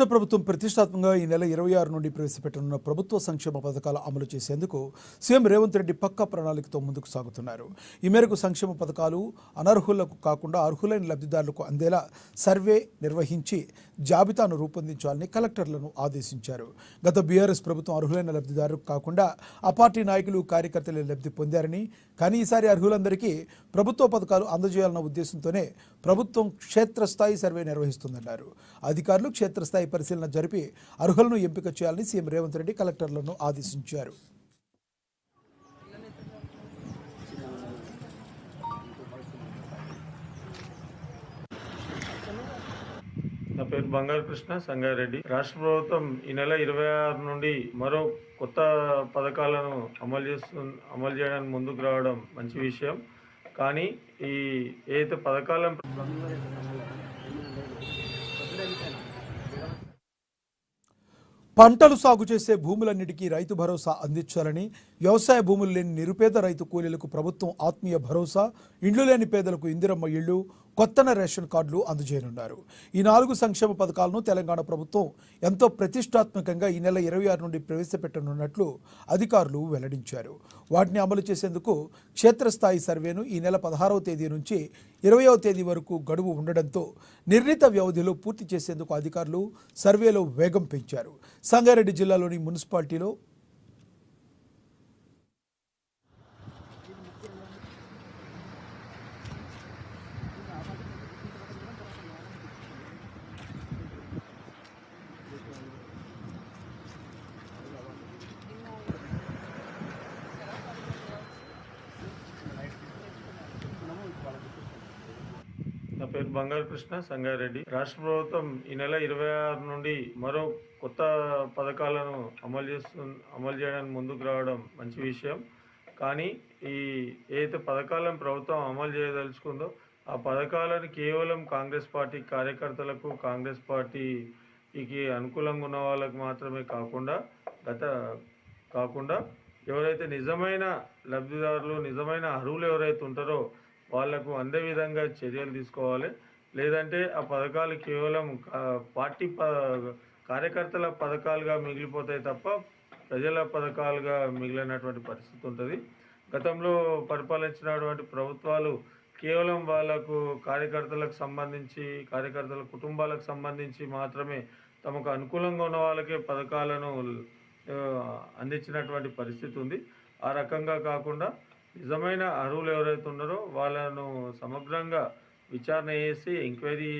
రాష్ట్ర ప్రభుత్వం ప్రతిష్టాత్మకంగా ఈ నెల ఇరవై ఆరు నుండి ప్రవేశపెట్టనున్న ప్రభుత్వ సంక్షేమ పథకాల అమలు చేసేందుకు సీఎం రేవంత్ రెడ్డి పక్కా ప్రణాళికతో ముందుకు సాగుతున్నారు. ఈ మేరకు సంక్షేమ పథకాలు అనర్హులకు కాకుండా అర్హులైన లబ్ధిదారులకు అందేలా సర్వే నిర్వహించి జాబితాను రూపొందించాలని కలెక్టర్లను ఆదేశించారు. గత బీఆర్ఎస్ ప్రభుత్వం అర్హులైన లబ్ధిదారులకు కాకుండా ఆ పార్టీ నాయకులు కార్యకర్తలే లబ్ధి పొందారని కానీ ఈసారి అర్హులందరికీ ప్రభుత్వ పథకాలు అందజేయాలన్న ఉద్దేశంతోనే ప్రభుత్వం క్షేత్రస్థాయి సర్వే నిర్వహిస్తుందన్నారు. అధికారులు క్షేత్రస్థాయి పరిశీలన జరిపి అర్హులను ఎంపిక చేయాలని సీఎం రేవంత్ రెడ్డి కలెక్టర్లను ఆదేశించారు. నా పేరు బంగారు కృష్ణ సంగారెడ్డి. రాష్ట్ర ప్రభుత్వం ఈ నెల ఇరవై ఆరు నుండి మరో కొత్త పథకాలను అమలు చేస్తు అమలు చేయడానికి ముందుకు రావడం మంచి విషయం. కానీ ఈ ఏదైతే పథకాలను పంటలు సాగు చేసే భూములన్నిటికీ రైతు భరోసా అందించాలని వ్యవసాయ భూములు లేని నిరుపేద రైతు కూలీలకు ప్రభుత్వం ఆత్మీయ భరోసా ఇండ్లు లేని పేదలకు ఇందిరమ్మ ఇళ్ళు కొత్తన రేషన్ కార్డులు అందజేయనున్నారు. ఈ నాలుగు సంక్షేమ పథకాలను తెలంగాణ ప్రభుత్వం ఎంతో ప్రతిష్టాత్మకంగా ఈ నెల ఇరవై ఆరు నుండి ప్రవేశపెట్టనున్నట్లు అధికారులు వెల్లడించారు. వాటిని అమలు చేసేందుకు క్షేత్రస్థాయి సర్వేను ఈ నెల పదహారవ తేదీ నుంచి ఇరవయవ తేదీ వరకు గడువు ఉండడంతో నిర్ణీత వ్యవధిలో పూర్తి చేసేందుకు అధికారులు సర్వేలో వేగం పెంచారు. సంగారెడ్డి జిల్లాలోని మున్సిపాలిటీలో పేరు బంగారు కృష్ణ సంగారెడ్డి. రాష్ట్ర ప్రభుత్వం ఈ నెల ఇరవై ఆరు నుండి మరో కొత్త పథకాలను అమలు చేస్తు అమలు చేయడానికి ముందుకు రావడం మంచి విషయం. కానీ ఈ ఏదైతే పథకాలను ప్రభుత్వం అమలు చేయదలుచుకుందో ఆ పథకాలను కేవలం కాంగ్రెస్ పార్టీ కార్యకర్తలకు కాంగ్రెస్ పార్టీకి అనుకూలంగా ఉన్న వాళ్ళకు మాత్రమే కాకుండా గత కాకుండా ఎవరైతే నిజమైన లబ్ధిదారులు నిజమైన అర్హులు ఎవరైతే ఉంటారో వాళ్ళకు అందే విధంగా చర్యలు తీసుకోవాలి. లేదంటే ఆ పథకాలు కేవలం పార్టీ ప కార్యకర్తల పథకాలుగా మిగిలిపోతాయి తప్ప ప్రజల పథకాలుగా మిగిలినటువంటి పరిస్థితి ఉంటుంది. గతంలో పరిపాలించినటువంటి ప్రభుత్వాలు కేవలం వాళ్ళకు కార్యకర్తలకు సంబంధించి కార్యకర్తల కుటుంబాలకు సంబంధించి మాత్రమే తమకు అనుకూలంగా ఉన్న వాళ్ళకే పథకాలను అందించినటువంటి పరిస్థితి ఉంది. ఆ రకంగా కాకుండా నిజమైన అర్హులు ఎవరైతే ఉన్నారో వాళ్ళను సమగ్రంగా విచారణ చేసి ఎంక్వైరీ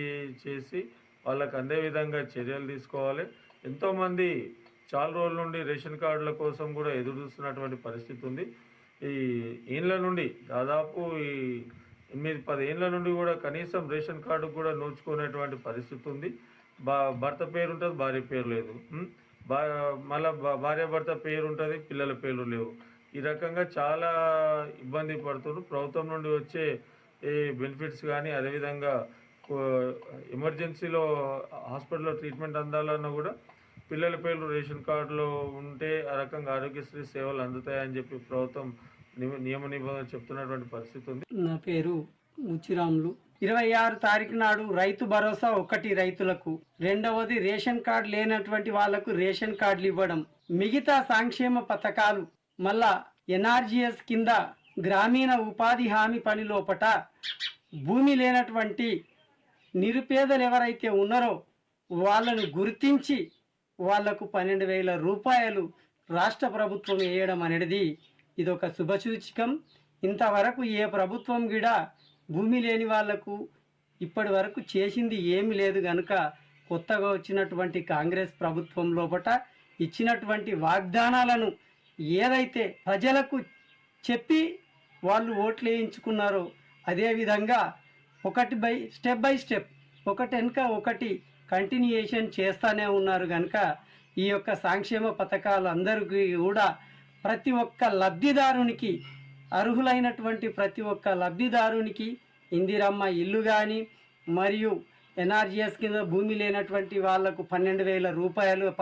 చేసి వాళ్ళకు అందే విధంగా చర్యలు తీసుకోవాలి. ఎంతోమంది చాలా రోజుల నుండి రేషన్ కార్డుల కోసం కూడా ఎదురు చూస్తున్నటువంటి పరిస్థితి ఉంది. ఈ ఏండ్ల నుండి దాదాపు ఈ ఎనిమిది పది ఏండ్ల నుండి కూడా కనీసం రేషన్ కార్డు కూడా నోచుకునేటువంటి పరిస్థితి ఉంది. బా భర్త పేరు ఉంటుంది భార్య పేరు లేదు. బా మళ్ళీ భార్య భర్త పేరు ఉంటుంది పిల్లల పేర్లు లేవు. ఈ రకంగా చాలా ఇబ్బంది పడుతున్నారు ప్రభుత్వం నుండి వచ్చే ఈ బెనిఫిట్స్ కానీ అదేవిధంగా ఎమర్జెన్సీలో హాస్పిటల్లో ట్రీట్మెంట్ అందాలన్నా కూడా పిల్లల పేర్లు రేషన్ కార్డులో ఉంటే ఆ రకంగా ఆరోగ్యశ్రీ సేవలు అందుతాయని చెప్పి ప్రభుత్వం నిమ- నియమ నిబంధనలు చెప్తున్నటువంటి పరిస్థితి ఉంది. నా పేరు ముచ్చిరాములు. ఇరవై ఆరు తారీఖు నాడు రైతు భరోసా ఒకటి రైతులకు. రెండవది రేషన్ కార్డు లేనటువంటి వాళ్ళకు రేషన్ కార్డులు ఇవ్వడం. మిగతా సంక్షేమ పథకాలు మళ్ళా ఎన్ఆర్జిఎస్ కింద గ్రామీణ ఉపాధి హామీ పని లోపట భూమి లేనటువంటి నిరుపేదలు ఎవరైతే ఉన్నారో వాళ్ళను గుర్తించి వాళ్ళకు పన్నెండు వేల రూపాయలు రాష్ట్ర ప్రభుత్వం వేయడం అనేది ఇదొక శుభసూచకం ఇంతవరకు ఏ ప్రభుత్వం కూడా భూమి లేని వాళ్ళకు ఇప్పటి వరకు చేసింది ఏమీ లేదు కనుక కొత్తగా వచ్చినటువంటి కాంగ్రెస్ ప్రభుత్వం లోపట ఇచ్చినటువంటి వాగ్దానాలను ఏదైతే ప్రజలకు చెప్పి వాళ్ళు ఓట్లు వేయించుకున్నారో అదేవిధంగా ఒకటి బై స్టెప్ బై స్టెప్ ఒకటి వెనుక ఒకటి కంటిన్యూయేషన్ చేస్తూనే ఉన్నారు కనుక ఈ యొక్క సంక్షేమ పథకాలు అందరికీ కూడా ప్రతి ఒక్క లబ్ధిదారునికి అర్హులైనటువంటి ప్రతి ఒక్క లబ్ధిదారునికి ఇందిరమ్మ ఇల్లు కానీ మరియు ఎన్ఆర్జిఎస్ కింద భూమి లేనటువంటి వాళ్ళకు పన్నెండు వేల రూపాయలు